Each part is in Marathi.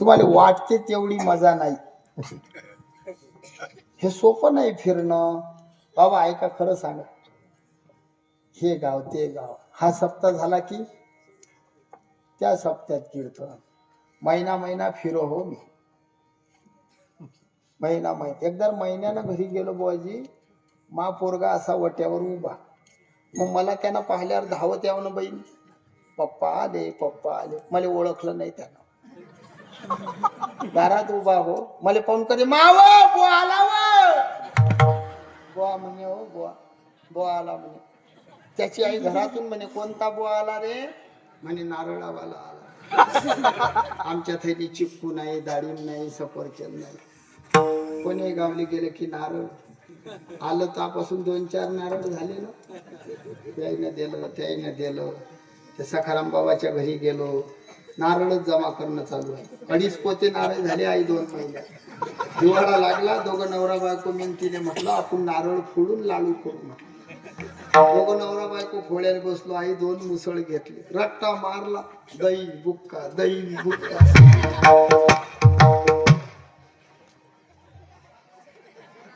तुम्हाला वाटते तेवढी मजा नाही. हे सोपं नाही फिरणं. बाबा ऐका खरं सांगा. हे गाव ते गाव. हा सप्ताह झाला की त्या सप्त्यात कीर्तन. महिना महिना फिरो हो मी. महिना महिना. एकदा महिन्यानं घरी गेलो बुवाजी मा पोरगा असा वट्यावर उभा. मग मला त्यानं पाहिल्यावर धावत यावं ना बहीण पप्पा आले पप्पा आले. मला ओळखलं नाही त्यानं. दारात उभा हो. मला पाहून करे माव बुवा आला व. बुवा म्हणे हो बुवा. बुवा आला म्हणे. त्याची आई घरातून म्हणे कोणता बुवा आला रे? म्हणे नारळावाला आला. आमच्या थैली चिक्कू नाही दाळिंब नाही सफरचंद नाही. कोणी गावली गेले की नारळ? आलं तापासून दोन चार नारळ झाले ना. त्याईनं दिलं त्याईनं दिलं. ते सखाराम बाबाच्या घरी गेलो. नारळच जमा करणं चालू आहे. अडीच पोते नारळ झाले आई दोन महिन्यात हिवाळा लागला दोघं नवरा बायको मिंतीने म्हटलं आपण नारळ फोडून लाडू करू दोघं नवरा बायको फोड्याला बसलो आई दोन मुसळ घेतले. रट्टा मारला दही बुक्का दही बुक्का.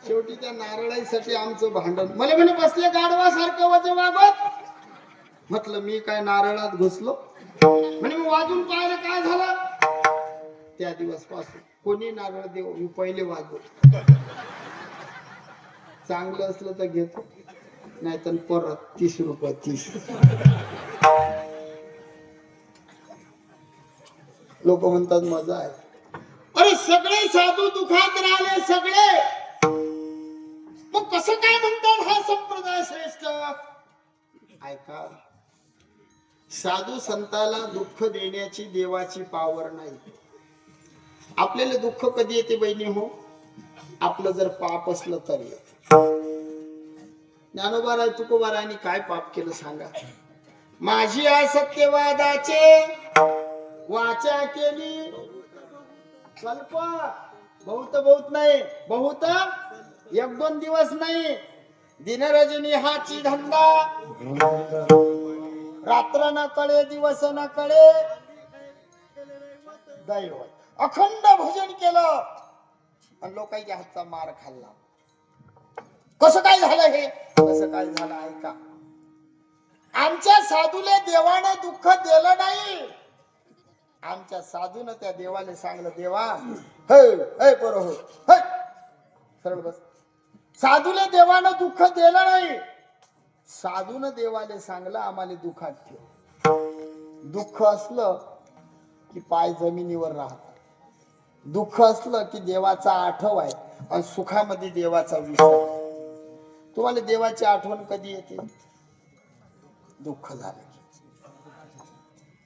शेवटी त्या नारळाईसाठी आमचं भांडण. मला म्हणे बसले गाडवा सारखं वागत म्हटलं मी काय नारळात घुसलो? म्हणजे मी वाजून पाहिलं काय झालं? त्या दिवसपासून कोणी नारळ देव मी पहिले वाजवतो. चांगलं असलं तर घेतो नाहीतर परत तीस रुपये तीस. लोक म्हणतात मजा आहे. अरे सगळे साधू दुखात राहिले सगळे. मग कसं काय म्हणतात हा संप्रदाय श्रेष्ठ? ऐका साधू संताला दुःख देण्याची देवाची पावर नाही. आपल्याला दुःख कधी येते बहिणी हो? आपलं जर पाप असलं तर. ज्ञानोबाराय तुकोबारायनी काय पाप केलं सांगा? माझी असत्यवादाचे वाचा केली. स्वल्प बहुत बहुत नाही. बहुत एक दोन दिवस नाही. दिनरजनी हाची धंदा. रात्र न कळे दिवस न कळे दैव. अखंड भजन केलं. आणि लोकांच्या हातचा मार खाल्ला. कसं काय झालं हे? कसं काय झालं? ऐका. आमच्या साधूला देवानं दुःख दिलं नाही. आमच्या साधून त्या देवाला सांगलं देवा हे बरोबर बरं सरळ बस. साधूला देवानं दुःख दिलं नाही. साधून देवाले सांगलं आम्हाला दुःखात ठेव. दुःख असलं की पाय जमिनीवर राहतात. दुःख असलं की देवाचा आठव आहे आणि सुखामध्ये देवाचा विसर तुम्हाला देवाची आठवण कधी येते? दुःख झालं की.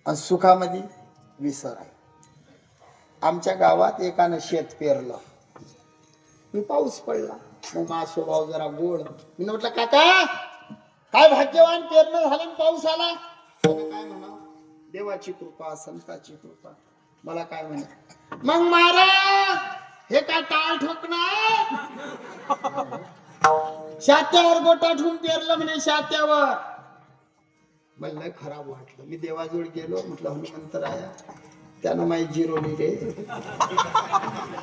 आणि सुखामध्ये विसर आहे. आमच्या गावात एकानं शेत पेरलं. मी पाऊस पडला. मग माझा स्वभाव जरा गोड. मी म्हटलं काका काय भाग्यवान पेरणं झालं पाऊस आला काय म्हणा देवाची कृपा संताची कृपा. मला काय म्हणा मग महाराज हे काय टाळ ठोकणार? शात्यावर गोटा ठेवून पेरलं म्हणे शात्यावर. मला लय खराब वाटलं. मी देवाजवळ गेलो म्हटलं हनुमंतराया त्यानं माझी जिरोली रे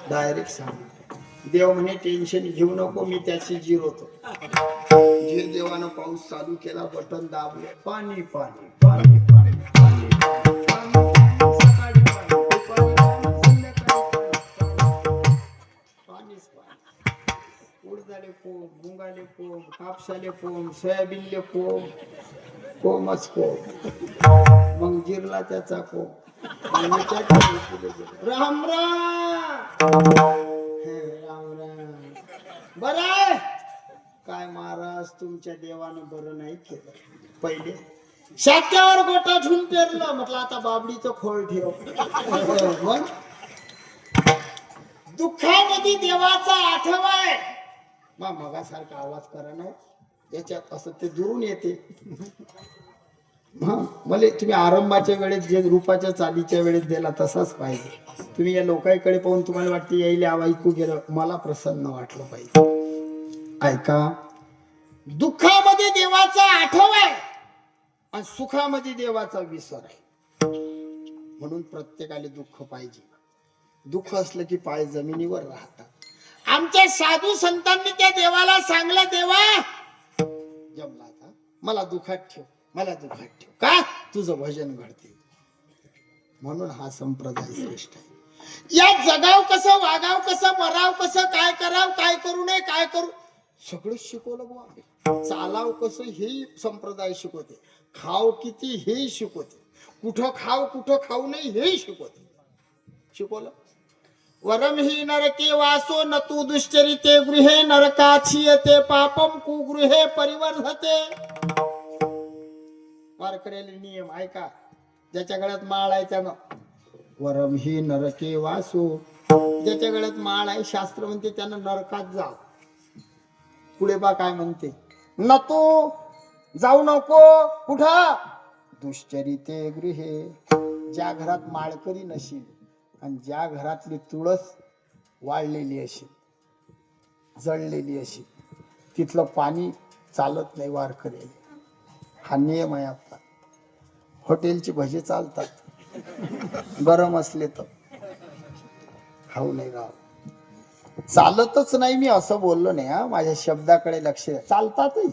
डायरेक्ट सांग देव म्हणे टेन्शन घेऊ नको मी त्याची जिरोतो धीर देवानं पाऊस चालू केला बटन दाबलं पाणी पाणी पाणी पाणी पाणी उडदाले कोम मुंगाले कोम कापसाले कोम सोयाबीनले कोम कोमच कोम मग जिरला त्याचा कोम राम राम! राम राम! बरा! काय महाराज तुमच्या देवानं बरं नाही केलं. पहिले शात्यावर गोटा झुन पेरलं. म्हटलं आता बाबडीचं खोल ठेव. मग? दुःखामध्ये देवाचा आठवा आहे. मग मगासारखा आवाज करा ना हो. याच्यात असं ते दुरून येते. हा मला तुम्ही आरंभाच्या वेळेस जे रूपाच्या चालीच्या वेळेस दिला तसाच पाहिजे. तुम्ही या लोकांकडे पाहून तुम्हाला वाटते यायला आवा ऐकू गेलं मला प्रसन्न वाटलं पाहिजे. ऐका. दुःखामध्ये देवाचा आठव आहे आणि सुखामध्ये देवाचा विसर आहे. म्हणून प्रत्येकाला दुःख पाहिजे. दुःख असलं की पाय जमिनीवर राहतात. आमच्या साधू संतांनी त्या देवाला सांगलं देवा जमला आता. मला दुःखात ठेव मला दुःखात ठेव. का? तुझं भजन घडते. म्हणून हा संप्रदाय श्रेष्ठ आहे. या जगाव कसं वागाव कसं मराव कसं काय कराव काय करू नये काय करू सगळं शिकवलं बुवा चालाव कसं हे संप्रदाय शिकवते. खाव किती हे शिकवते. कुठं खाव कुठं खाऊ नये हे शिकवते. शिकवलं? वरम ही नरके वासो न तू दुश्चरिते गृहे नरकाछियते पापम कुगृहे परिवर्धते. वारकऱ्याले नियम ऐका. ज्याच्या गळ्यात माळ आहे त्यानं. वरम ही नरके वासो. ज्याच्या गळ्यात माळ आहे शास्त्र म्हणते त्यानं नरकात जाव. पुढे बा काय म्हणते. न तू जाऊ नको कुठं दुश्चरिते गृहे ज्या घरात माळकरी नशील आणि ज्या घरातली तुळस वाळलेली असेल जळलेली अशी तिथलं पाणी चालत नाही वारकरी हा नियम आहे आपला. हॉटेलची भजी चालतात. गरम असले तर खाऊ नाही राव चालतच नाही मी असं बोललो नाही हा. माझ्या शब्दाकडे लक्ष द्या. चालतातही.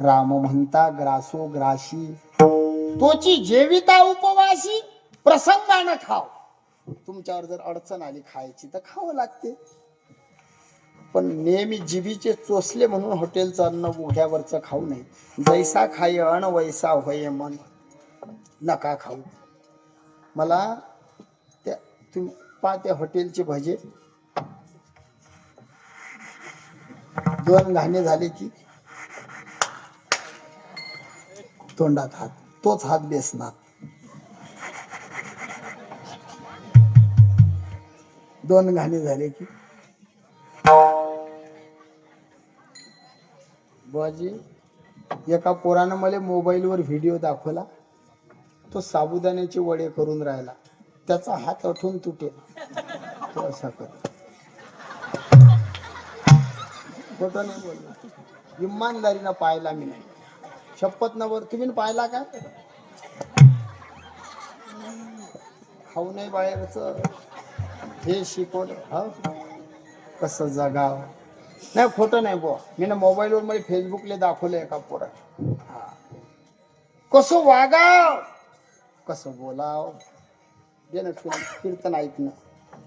राम म्हणता ग्रासो ग्राशी तोची जेविता उपवासी प्रसंगानं खाव. तुमच्यावर जर अडचण आली खायची तर खावं लागते. पण नेहमी जिबीचे चोचले म्हणून हॉटेलचं अन्न उघड्यावरचं खाऊ नये. जैसा खाय अण वैसा होय मन. नका खाऊ. मला त्या तुम्ही पा त्या हॉटेलचे भजे. दोन घाणे झाले की तोंडात हात तोच हात बेसणार. दोन घाणे झाले की बुवाजी एका पोरानं मला मोबाईलवर व्हिडिओ दाखवला. तो साबुदाण्याचे वडे करून राहिला. त्याचा हात अठून तुटेल. तो असा कर खोटं नाही बोलला इमानदारीनं पाहिला मी नाही. शपथ नवर तुम्ही पाहिला का? खाऊ नाही बाहेरच हे शिकवलं. हा? कसं जगाव? नाही खोटं नाही बुवा. मी ना मोबाईलवर मध्ये फेसबुकले दाखवलं एका पोरा हा. कसं वागाव? कसं बोलाव? दे ना कीर्तन ऐकणं